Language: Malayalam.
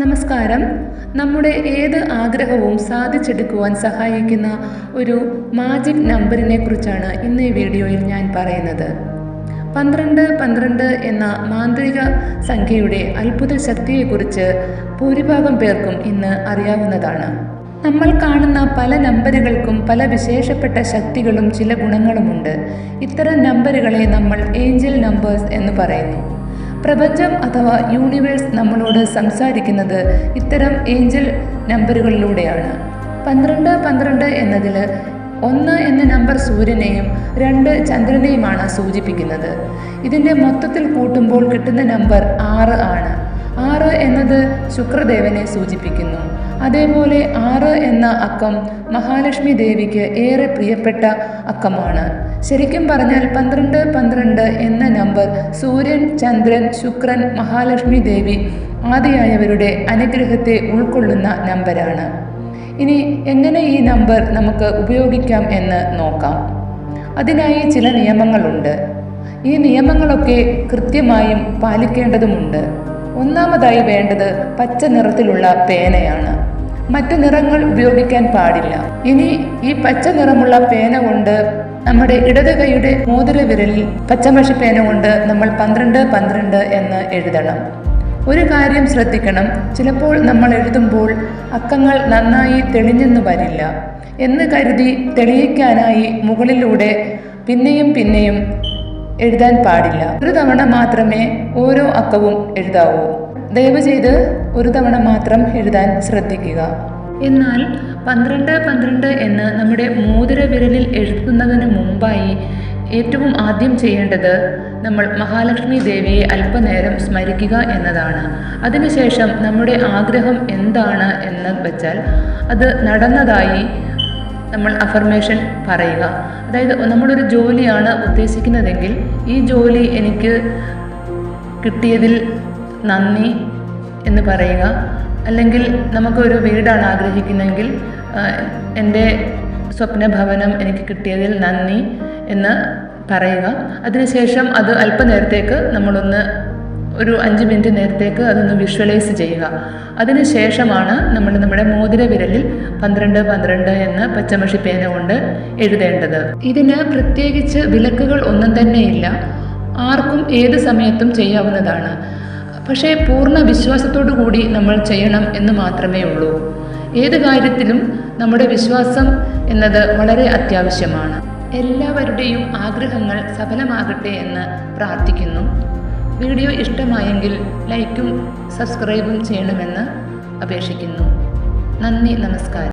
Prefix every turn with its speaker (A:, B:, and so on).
A: നമസ്കാരം. നമ്മുടെ ഏത് ആഗ്രഹവും സാധിച്ചെടുക്കുവാൻ സഹായിക്കുന്ന ഒരു മാജിക് നമ്പറിനെ കുറിച്ചാണ് ഇന്ന് ഈ വീഡിയോയിൽ ഞാൻ പറയുന്നത്. പന്ത്രണ്ട് പന്ത്രണ്ട് എന്ന മാന്ത്രിക സംഖ്യയുടെ അത്ഭുത ശക്തിയെക്കുറിച്ച് ഭൂരിഭാഗം പേർക്കും ഇന്ന് അറിയാവുന്നതാണ്. നമ്മൾ കാണുന്ന പല നമ്പറുകൾക്കും പല വിശേഷപ്പെട്ട ശക്തികളും ചില ഗുണങ്ങളുമുണ്ട്. ഇത്തരം നമ്പറുകളെ നമ്മൾ ഏഞ്ചൽ നമ്പേഴ്സ് എന്ന് പറയുന്നു. പ്രപഞ്ചം അഥവാ യൂണിവേഴ്സ് നമ്മളോട് സംസാരിക്കുന്നത് ഇത്തരം ഏഞ്ചൽ നമ്പറുകളിലൂടെയാണ് പന്ത്രണ്ട് പന്ത്രണ്ട് എന്നതിൽ ഒന്ന് എന്ന നമ്പർ സൂര്യനെയും രണ്ട് ചന്ദ്രനെയുമാണ് സൂചിപ്പിക്കുന്നത്. ഇതിന്റെ മൊത്തത്തിൽ കൂട്ടുമ്പോൾ കിട്ടുന്ന നമ്പർ ആറ് ആണ്. ആറ് എന്നത് ശുക്രദേവനെ സൂചിപ്പിക്കുന്നു. അതേപോലെ ആറ് എന്ന അക്കം മഹാലക്ഷ്മി ദേവിക്ക് ഏറെ പ്രിയപ്പെട്ട അക്കമാണ്. ശരിക്കും പറഞ്ഞാൽ പന്ത്രണ്ട് പന്ത്രണ്ട് എന്ന നമ്പർ സൂര്യൻ ചന്ദ്രൻ ശുക്രൻ മഹാലക്ഷ്മി ദേവി ആദിയായവരുടെ അനുഗ്രഹത്തെ ഉൾക്കൊള്ളുന്ന നമ്പരാണ്. ഇനി എങ്ങനെ ഈ നമ്പർ നമുക്ക് ഉപയോഗിക്കാം എന്ന് നോക്കാം. അതിനായി ചില നിയമങ്ങളുണ്ട്. ഈ നിയമങ്ങളൊക്കെ കൃത്യമായും പാലിക്കേണ്ടതുമുണ്ട്. ഒന്നാമതായി വേണ്ടത് പച്ച നിറത്തിലുള്ള പേനയാണ്. മറ്റു നിറങ്ങൾ ഉപയോഗിക്കാൻ പാടില്ല. ഇനി ഈ പച്ച നിറമുള്ള പേന കൊണ്ട് നമ്മുടെ ഇടത് കൈയുടെ മോതിര വിരലിൽ പച്ചമഷി പേന കൊണ്ട് നമ്മൾ പന്ത്രണ്ട് പന്ത്രണ്ട് എന്ന് എഴുതണം. ഒരു കാര്യം ശ്രദ്ധിക്കണം. ചിലപ്പോൾ നമ്മൾ എഴുതുമ്പോൾ അക്കങ്ങൾ നന്നായി തെളിഞ്ഞെന്ന് വരില്ല എന്ന് കരുതി തെളിയിക്കാനായി മുകളിലൂടെ പിന്നെയും പിന്നെയും എഴുതാൻ പാടില്ല. ഒരു തവണ മാത്രമേ ഓരോ അക്കവും എഴുതാവൂ. ദയവ് ചെയ്ത് ഒരു തവണ മാത്രം എഴുതാൻ ശ്രദ്ധിക്കുക. എന്നാൽ പന്ത്രണ്ട് പന്ത്രണ്ട് എന്ന് നമ്മുടെ മോതിര വിരലിൽ എഴുതുന്നതിന് മുമ്പായി ഏറ്റവും ആദ്യം ചെയ്യേണ്ടത് നമ്മൾ മഹാലക്ഷ്മി ദേവിയെ അല്പനേരം സ്മരിക്കുക എന്നതാണ്. അതിനുശേഷം നമ്മുടെ ആഗ്രഹം എന്താണ് എന്ന് വെച്ചാൽ അത് നടന്നതായി നമ്മൾ അഫർമേഷൻ പറയുക. അതായത് നമ്മളൊരു ജോലിയാണ് ഉദ്ദേശിക്കുന്നതെങ്കിൽ ഈ ജോലി എനിക്ക് കിട്ടിയതിൽ നന്ദി എന്ന് പറയുക. അല്ലെങ്കിൽ നമുക്കൊരു വീടാണ് ആഗ്രഹിക്കുന്നതെങ്കിൽ എന്റെ സ്വപ്നഭവനം എനിക്ക് കിട്ടിയതിൽ നന്ദി എന്ന് പറയുക. അതിനുശേഷം അത് അല്പനേരത്തേക്ക് നമ്മളൊന്ന് ഒരു അഞ്ച് മിനിറ്റ് നേരത്തേക്ക് അതൊന്ന് വിഷ്വലൈസ് ചെയ്യുക. അതിനുശേഷമാണ് നമ്മൾ നമ്മുടെ മോതിര വിരലിൽ പന്ത്രണ്ട് പന്ത്രണ്ട് എന്ന് പച്ചമഷി പേന കൊണ്ട് എഴുതേണ്ടത്. ഇതിന് പ്രത്യേകിച്ച് വിലക്കുകൾ ഒന്നും തന്നെയില്ല ആർക്കും ഏത് സമയത്തും ചെയ്യാവുന്നതാണ്. പക്ഷേ പൂർണ വിശ്വാസത്തോടു കൂടി നമ്മൾ ചെയ്യണം എന്ന് മാത്രമേ ഉള്ളൂ. ഏത് കാര്യത്തിലും നമ്മുടെ വിശ്വാസം എന്നത് വളരെ അത്യാവശ്യമാണ്. എല്ലാവരുടെയും ആഗ്രഹങ്ങൾ സഫലമാകട്ടെ എന്ന് പ്രാർത്ഥിക്കുന്നു. വീഡിയോ ഇഷ്ടമായെങ്കിൽ ലൈക്കും സബ്സ്ക്രൈബും ചെയ്യണമെന്ന് അപേക്ഷിക്കുന്നു. നന്ദി നമസ്കാരം.